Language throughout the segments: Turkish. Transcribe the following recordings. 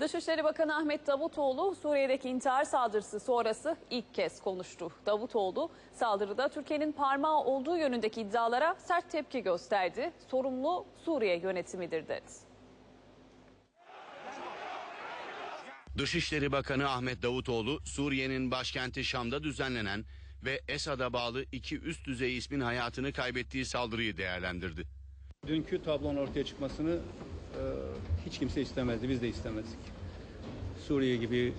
Dışişleri Bakanı Ahmet Davutoğlu Suriye'deki intihar saldırısı sonrası ilk kez konuştu. Davutoğlu saldırıda Türkiye'nin parmağı olduğu yönündeki iddialara sert tepki gösterdi. Sorumlu Suriye yönetimidir dedi. Dışişleri Bakanı Ahmet Davutoğlu, Suriye'nin başkenti Şam'da düzenlenen ve Esad'a bağlı iki üst düzey ismin hayatını kaybettiği saldırıyı değerlendirdi. Dünkü tablonun ortaya çıkmasını hiç kimse istemezdi, biz de istemezdik. Suriye gibi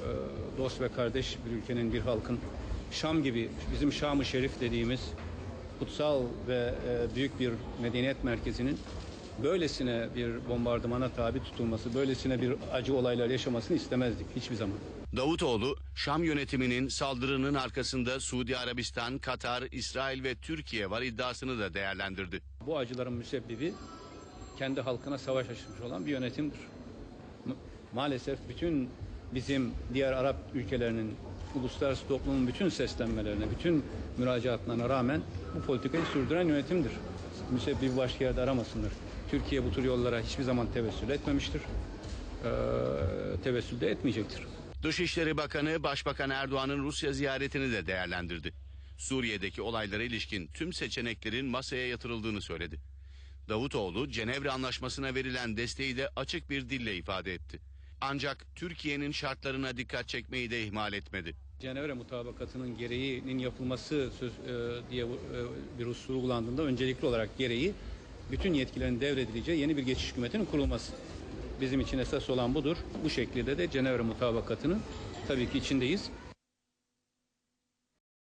e, dost ve kardeş bir ülkenin, bir halkın, Şam gibi, bizim Şam-ı Şerif dediğimiz kutsal ve e, büyük bir medeniyet merkezinin böylesine bir bombardımana tabi tutulması, böylesine bir acı olaylar yaşamasını istemezdik hiçbir zaman. Davutoğlu, Şam yönetiminin saldırının arkasında Suudi Arabistan, Katar, İsrail ve Türkiye var iddiasını da değerlendirdi. Bu acıların müsebbibi kendi halkına savaş açmış olan bir yönetimdir. Ma- Maalesef bütün bizim diğer Arap ülkelerinin uluslararası toplumun bütün seslenmelerine, bütün müracaatlarına rağmen bu politikayı sürdüren yönetimdir. Müsebbibi başka yerde aramasınlar. Türkiye bu tür yollara hiçbir zaman tevessül etmemiştir. Ee, tevessül de etmeyecektir. Dışişleri Bakanı Başbakan Erdoğan'ın Rusya ziyaretini de değerlendirdi. Suriye'deki olaylara ilişkin tüm seçeneklerin masaya yatırıldığını söyledi. Davutoğlu, Cenevre Anlaşması'na verilen desteği de açık bir dille ifade etti. Ancak Türkiye'nin şartlarına dikkat çekmeyi de ihmal etmedi. Cenevre mutabakatının gereğinin yapılması söz, e, diye e, bir husus uygulandığında öncelikli olarak gereği bütün yetkilerin devredileceği yeni bir geçiş hükümetinin kurulması. Bizim için esas olan budur. Bu şekilde de Cenevre mutabakatının tabii ki içindeyiz.